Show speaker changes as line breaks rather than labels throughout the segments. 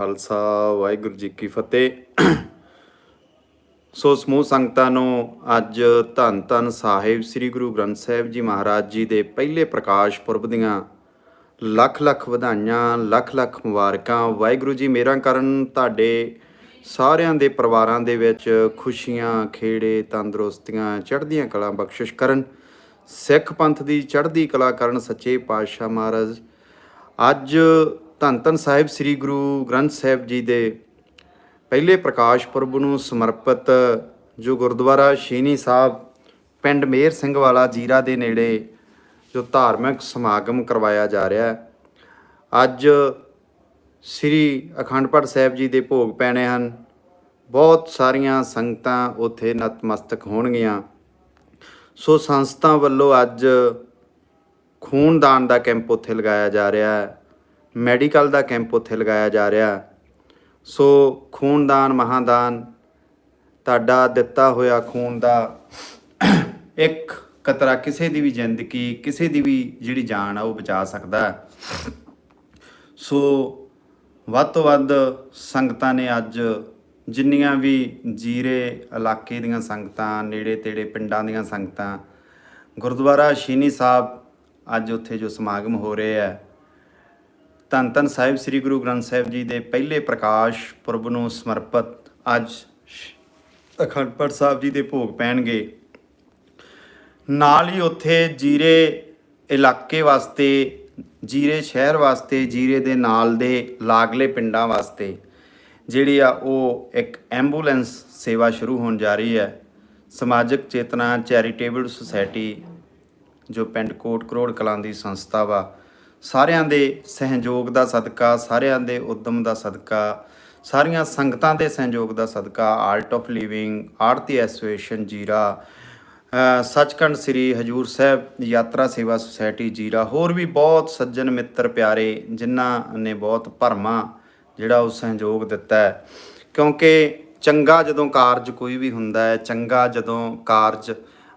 ਖਾਲਸਾ, ਵਾਹਿਗੁਰੂ ਜੀ ਕੀ ਫਤਿਹ। ਸੋ ਸਮੂਹ ਸੰਗਤਾਂ ਨੂੰ ਅੱਜ ਧੰਨ ਧੰਨ ਸਾਹਿਬ ਸ੍ਰੀ ਗੁਰੂ ਗ੍ਰੰਥ ਸਾਹਿਬ ਜੀ ਮਹਾਰਾਜ ਜੀ ਦੇ ਪਹਿਲੇ ਪ੍ਰਕਾਸ਼ ਪੁਰਬ ਦੀਆਂ ਲੱਖ ਲੱਖ ਵਧਾਈਆਂ, ਲੱਖ ਲੱਖ ਮੁਬਾਰਕਾਂ। ਵਾਹਿਗੁਰੂ ਜੀ ਮੇਰਾ ਕਰਨ, ਤੁਹਾਡੇ ਸਾਰਿਆਂ ਦੇ ਪਰਿਵਾਰਾਂ ਦੇ ਵਿੱਚ ਖੁਸ਼ੀਆਂ, ਖੇੜੇ, ਤੰਦਰੁਸਤੀਆਂ, ਚੜ੍ਹਦੀਆਂ ਕਲਾ ਬਖਸ਼ਿਸ਼ ਕਰਨ। ਸਿੱਖ ਪੰਥ ਦੀ ਚੜ੍ਹਦੀ ਕਲਾ ਕਰਨ ਸੱਚੇ ਪਾਤਸ਼ਾਹ ਮਹਾਰਾਜ, ਅੱਜ ਧੰਨ ਧੰਨ ਸਾਹਿਬ ਸ੍ਰੀ ਗੁਰੂ ਗ੍ਰੰਥ ਸਾਹਿਬ ਜੀ ਦੇ ਪਹਿਲੇ ਪ੍ਰਕਾਸ਼ ਪੁਰਬ ਨੂੰ ਸਮਰਪਿਤ ਜੋ ਗੁਰਦੁਆਰਾ ਸ਼ੀਨੀ ਸਾਹਿਬ, ਪਿੰਡ ਮੇਰ ਸਿੰਘ ਵਾਲਾ ਜੀਰਾ ਦੇ ਨੇੜੇ ਜੋ ਧਾਰਮਿਕ ਸਮਾਗਮ ਕਰਵਾਇਆ ਜਾ ਰਿਹਾ ਹੈ। ਅੱਜ ਸ੍ਰੀ ਅਖੰਡ ਪਾਠ ਸਾਹਿਬ ਜੀ ਦੇ ਭੋਗ ਪੈਣੇ ਹਨ। ਬਹੁਤ ਸਾਰੀਆਂ ਸੰਗਤਾਂ ਉੱਥੇ ਨਤਮਸਤਕ ਹੋਣਗੀਆਂ। ਸੋ ਸੰਸਥਾ ਵੱਲੋਂ ਅੱਜ ਖੂਨਦਾਨ ਦਾ ਕੈਂਪ ਉੱਥੇ ਲਗਾਇਆ ਜਾ ਰਿਹਾ ਹੈ। ਮੈਡੀਕਲ ਦਾ ਕੈਂਪ ਉੱਥੇ ਲਗਾਇਆ ਜਾ ਰਿਹਾ। ਸੋ ਖੂਨਦਾਨ, ਮਹਾਦਾਨ, ਤੁਹਾਡਾ ਦਿੱਤਾ ਹੋਇਆ ਖੂਨ ਦਾ ਇੱਕ ਕਤਰਾ ਕਿਸੇ ਦੀ ਵੀ ਜ਼ਿੰਦਗੀ, ਕਿਸੇ ਦੀ ਵੀ ਜਿਹੜੀ ਜਾਨ ਆ ਉਹ ਬਚਾ ਸਕਦਾ। ਹੈ ਸੋ ਵੱਧ ਤੋਂ ਵੱਧ ਸੰਗਤਾਂ ਨੇ ਅੱਜ ਜਿੰਨੀਆਂ ਵੀ ਜੀਰੇ ਇਲਾਕੇ ਦੀਆਂ ਸੰਗਤਾਂ, ਨੇੜੇ ਤੇੜੇ ਪਿੰਡਾਂ ਦੀਆਂ ਸੰਗਤਾਂ, ਗੁਰਦੁਆਰਾ ਸ਼ੀਨੀ ਸਾਹਿਬ ਅੱਜ ਉੱਥੇ ਜੋ ਸਮਾਗਮ ਹੋ ਰਹੇ ਹੈ ਧੰਨ ਧੰਨ ਸਾਹਿਬ, ਸ੍ਰੀ ਗੁਰੂ ਗ੍ਰੰਥ ਸਾਹਿਬ ਜੀ ਦੇ ਪਹਿਲੇ ਪ੍ਰਕਾਸ਼ ਪੁਰਬ ਨੂੰ ਸਮਰਪਿਤ ਅੱਜ ਸ਼- ਅਖੰਡ ਪਾਠ ਸਾਹਿਬ ਜੀ ਦੇ ਭੋਗ ਪੈਣਗੇ। ਨਾਲ ਹੀ ਉੱਥੇ ਜੀਰੇ ਇਲਾਕੇ ਵਾਸਤੇ, ਜੀਰੇ ਸ਼ਹਿਰ ਵਾਸਤੇ, ਜੀਰੇ ਦੇ ਨਾਲ ਦੇ ਲਾਗਲੇ ਪਿੰਡਾਂ ਵਾਸਤੇ ਜਿਹੜੀ ਆ ਉਹ ਇੱਕ ਐਂਬੂਲੈਂਸ ਸੇਵਾ ਸ਼ੁਰੂ ਹੋਣ ਜਾ ਰਹੀ ਹੈ। ਸਮਾਜਿਕ ਚੇਤਨਾ ਚੈਰੀਟੇਬਲ ਸੁਸਾਇਟੀ ਜੋ ਪਿੰਡ ਕੋਟ ਕਰੋੜ ਕਲਾਂ ਦੀ ਸੰਸਥਾ ਵਾ ਸਾਰਿਆਂ ਦੇ ਸਹਿਯੋਗ ਦਾ ਸਦਕਾ, ਸਾਰਿਆਂ ਦੇ ਉਦਮ ਦਾ ਸਦਕਾ, ਸਾਰੀਆਂ ਸੰਗਤਾਂ ਦੇ ਸਹਿਯੋਗ ਦਾ ਸਦਕਾ art of living Aarti association Zira Sachkhand Sri Hazur Sahib ਯਾਤਰਾ ਸੇਵਾ ਸੁਸਾਇਟੀ, ਜੀਰਾ, ਹੋਰ ਵੀ ਬਹੁਤ ਸੱਜਣ ਮਿੱਤਰ ਪਿਆਰੇ ਜਿਨ੍ਹਾਂ ਨੇ ਬਹੁਤ ਭਰਮਾ ਜਿਹੜਾ ਉਹ ਸਹਿਯੋਗ ਦਿੱਤਾ ਹੈ। ਕਿਉਂਕਿ ਚੰਗਾ ਜਦੋਂ ਕਾਰਜ ਕੋਈ ਵੀ ਹੁੰਦਾ ਹੈ, ਚੰਗਾ ਜਦੋਂ ਕਾਰਜ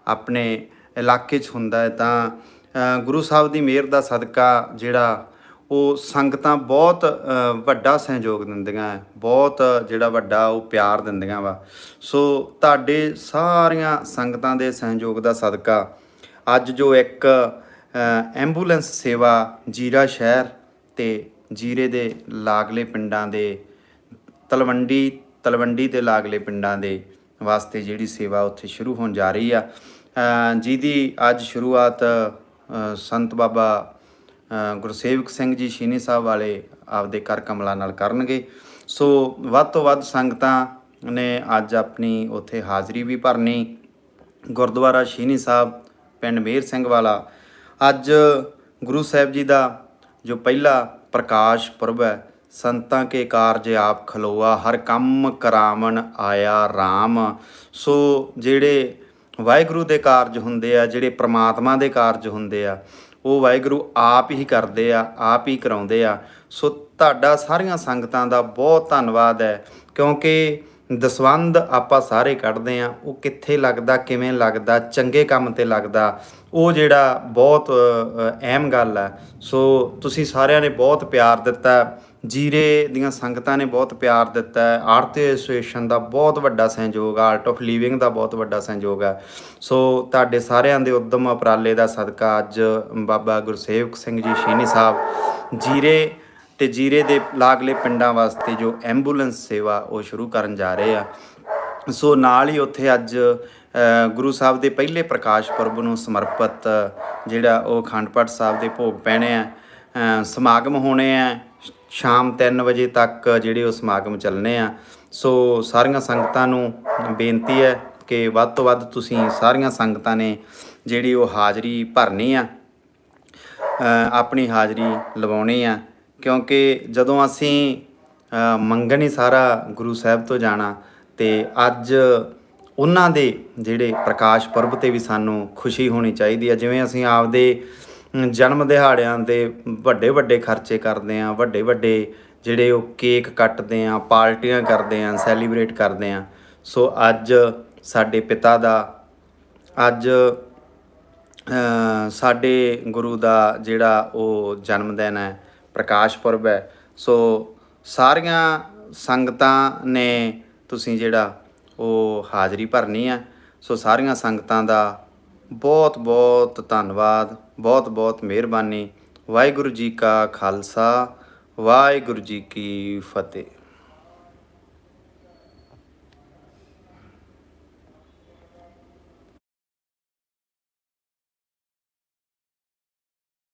ਆਪਣੇ ਇਲਾਕੇ 'ਚ ਹੁੰਦਾ ਹੈ ਤਾਂ ਗੁਰੂ ਸਾਹਿਬ ਦੀ ਮਿਹਰ ਦਾ ਸਦਕਾ ਜਿਹੜਾ ਉਹ ਸੰਗਤਾਂ ਬਹੁਤ ਵੱਡਾ ਸਹਿਯੋਗ ਦਿੰਦੀਆਂ ਹੈ, ਬਹੁਤ ਜਿਹੜਾ ਵੱਡਾ ਉਹ ਪਿਆਰ ਦਿੰਦੀਆਂ ਵਾ। ਸੋ ਤੁਹਾਡੇ ਸਾਰੀਆਂ ਸੰਗਤਾਂ ਦੇ ਸਹਿਯੋਗ ਦਾ ਸਦਕਾ, ਅੱਜ ਜੋ ਇੱਕ ਐਂਬੂਲੈਂਸ ਸੇਵਾ ਜੀਰਾ ਸ਼ਹਿਰ ਤੇ ਜੀਰੇ ਦੇ ਲਾਗਲੇ ਪਿੰਡਾਂ ਦੇ, ਤਲਵੰਡੀ ਤਲਵੰਡੀ ਦੇ ਲਾਗਲੇ ਪਿੰਡਾਂ ਦੇ ਵਾਸਤੇ ਜਿਹੜੀ ਸੇਵਾ ਉੱਥੇ ਸ਼ੁਰੂ ਹੋਣ ਜਾ ਰਹੀ ਆ। ਜਿਹਦੀ ਅੱਜ ਸ਼ੁਰੂਆਤ ਸੰਤ ਬਾਬਾ ਗੁਰਸੇਵਕ ਸਿੰਘ ਜੀ ਸ਼ੀਨੀ ਸਾਹਿਬ ਵਾਲੇ ਆਪਦੇ ਕਰ ਕਮਲਾਂ ਨਾਲ ਕਰਨਗੇ। ਸੋ ਵੱਧ ਤੋਂ ਵੱਧ ਸੰਗਤਾਂ ਨੇ ਅੱਜ ਆਪਣੀ ਉੱਥੇ ਹਾਜ਼ਰੀ ਵੀ ਭਰਨੀ। ਗੁਰਦੁਆਰਾ ਸ਼ੀਨੀ ਸਾਹਿਬ, ਪਿੰਡ ਮੇਰ ਸਿੰਘ ਵਾਲਾ। ਅੱਜ ਗੁਰੂ ਸਾਹਿਬ ਜੀ ਦਾ ਜੋ ਪਹਿਲਾ ਪ੍ਰਕਾਸ਼ ਪੁਰਬ ਹੈ, ਸੰਤਾਂ ਕੇ ਕਾਰਜ ਆਪ ਖਲੋਆ, ਹਰ ਕੰਮ ਕਰਾਵਣ ਆਇਆ RAM ਸੋ ਜਿਹੜੇ ਵਾਹਿਗੁਰੂ ਦੇ ਕਾਰਜ ਹੁੰਦੇ ਆ, ਜਿਹੜੇ ਪ੍ਰਮਾਤਮਾ ਦੇ ਕਾਰਜ ਹੁੰਦੇ ਆ, ਉਹ ਵਾਹਿਗੁਰੂ ਆਪ ਹੀ ਕਰਦੇ ਆ, ਆਪ ਹੀ ਕਰਾਉਂਦੇ ਆ। ਸੋ ਤੁਹਾਡਾ ਸਾਰੀਆਂ ਸੰਗਤਾਂ ਦਾ ਬਹੁਤ ਧੰਨਵਾਦ ਹੈ, ਕਿਉਂਕਿ ਦਸਵੰਦ ਆਪਾਂ ਸਾਰੇ ਕੱਢਦੇ ਆ, ਉਹ ਕਿੱਥੇ ਲੱਗਦਾ, ਕਿਵੇਂ ਲੱਗਦਾ, ਚੰਗੇ ਕੰਮ ਤੇ ਲੱਗਦਾ, ਉਹ ਜਿਹੜਾ ਬਹੁਤ ਅਹਿਮ ਗੱਲ ਹੈ। ਸੋ ਤੁਸੀਂ ਸਾਰਿਆਂ ਨੇ ਬਹੁਤ ਪਿਆਰ ਦਿੱਤਾ ਜੀਰੇ ਦੀਆਂ ਸੰਗਤਾਂ ਨੇ ਬਹੁਤ ਪਿਆਰ ਦਿੱਤਾ ਹੈ। ਆਰਤੀ ਐਸੋਸੀਏਸ਼ਨ ਦਾ ਬਹੁਤ ਵੱਡਾ ਸਹਿਯੋਗ ਆ। ਆਰਟ ਆਫ ਲਿਵਿੰਗ ਦਾ ਬਹੁਤ ਵੱਡਾ ਸਹਿਯੋਗ ਹੈ ਸੋ ਤੁਹਾਡੇ ਸਾਰਿਆਂ ਦੇ ਉਦਮ ਉਪਰਾਲੇ ਦਾ ਸਦਕਾ ਅੱਜ ਬਾਬਾ ਗੁਰਸੇਵਕ ਸਿੰਘ ਜੀ ਸ਼ੀਨੀ ਸਾਹਿਬ ਜੀਰੇ ਤੇ ਜੀਰੇ ਦੇ ਲਾਗਲੇ ਪਿੰਡਾਂ ਵਾਸਤੇ ਜੋ ਐਂਬੂਲੈਂਸ ਸੇਵਾ ਉਹ ਸ਼ੁਰੂ ਕਰਨ ਜਾ ਰਹੇ ਆ। ਸੋ ਨਾਲ ਹੀ ਉੱਥੇ ਅੱਜ ਗੁਰੂ ਸਾਹਿਬ ਦੇ ਪਹਿਲੇ ਪ੍ਰਕਾਸ਼ ਪੁਰਬ ਨੂੰ ਸਮਰਪਿਤ ਜਿਹੜਾ ਉਹ ਅਖੰਡ ਪਾਠ ਸਾਹਿਬ ਦੇ ਭੋਗ ਪੈਣੇ ਆ। ਸਮਾਗਮ ਹੋਣੇ ਆ। ਸ਼ਾਮ 3 ਵਜੇ ਤੱਕ ਜਿਹੜੇ ਉਹ ਸਮਾਗਮ ਚੱਲਣੇ ਆ। ਸੋ ਸਾਰੀਆਂ ਸੰਗਤਾਂ ਨੂੰ ਬੇਨਤੀ ਹੈ ਕਿ ਵੱਧ ਤੋਂ ਵੱਧ ਤੁਸੀਂ ਸਾਰੀਆਂ ਸੰਗਤਾਂ ਨੇ ਜਿਹੜੀ ਉਹ ਹਾਜ਼ਰੀ ਭਰਨੀ ਆ ਆਪਣੀ ਹਾਜ਼ਰੀ ਲਵਾਉਣੀ ਆ। ਕਿਉਂਕਿ ਜਦੋਂ ਅਸੀਂ ਮੰਗਣ ਹੀ ਸਾਰਾ ਗੁਰੂ ਸਾਹਿਬ ਤੋਂ ਜਾਣਾ ਤੇ ਅੱਜ ਉਹਨਾਂ ਦੇ ਜਿਹੜੇ ਪ੍ਰਕਾਸ਼ ਪੁਰਬ ਤੇ ਵੀ ਸਾਨੂੰ ਖੁਸ਼ੀ ਹੋਣੀ ਚਾਹੀਦੀ ਹੈ ਜਿਵੇਂ ਅਸੀਂ ਆਪਦੇ ਜਨਮ ਦਿਹਾੜਿਆਂ ਦੇ ਵੱਡੇ ਵੱਡੇ ਖਰਚੇ ਕਰਦੇ ਆਂ ਵੱਡੇ ਵੱਡੇ ਜਿਹੜੇ ਉਹ ਕੇਕ ਕੱਟਦੇ ਆ ਪਾਰਟੀਆਂ ਕਰਦੇ ਆ ਸੈਲੀਬ੍ਰੇਟ ਕਰਦੇ ਆਂ ਸੋ ਅੱਜ ਸਾਡੇ ਪਿਤਾ ਦਾ, ਅੱਜ ਸਾਡੇ ਗੁਰੂ ਦਾ ਜਿਹੜਾ ਉਹ ਜਨਮ ਦਿਨ ਹੈ, ਪ੍ਰਕਾਸ਼ ਪੁਰਬ ਹੈ। ਸੋ ਸਾਰੀਆਂ ਸੰਗਤਾਂ ਨੇ ਤੁਸੀਂ ਜਿਹੜਾ ਉਹ ਹਾਜ਼ਰੀ ਭਰਨੀ ਹੈ। ਸੋ ਸਾਰੀਆਂ ਸੰਗਤਾਂ ਦਾ ਬਹੁਤ ਬਹੁਤ ਧੰਨਵਾਦ। ਬਹੁਤ ਬਹੁਤ ਮਿਹਰਬਾਨੀ। ਵਾਹਿਗੁਰੂ ਜੀ ਕਾ ਖਾਲਸਾ ਵਾਹਿਗੁਰੂ ਜੀ ਕੀ ਫਤਿਹ।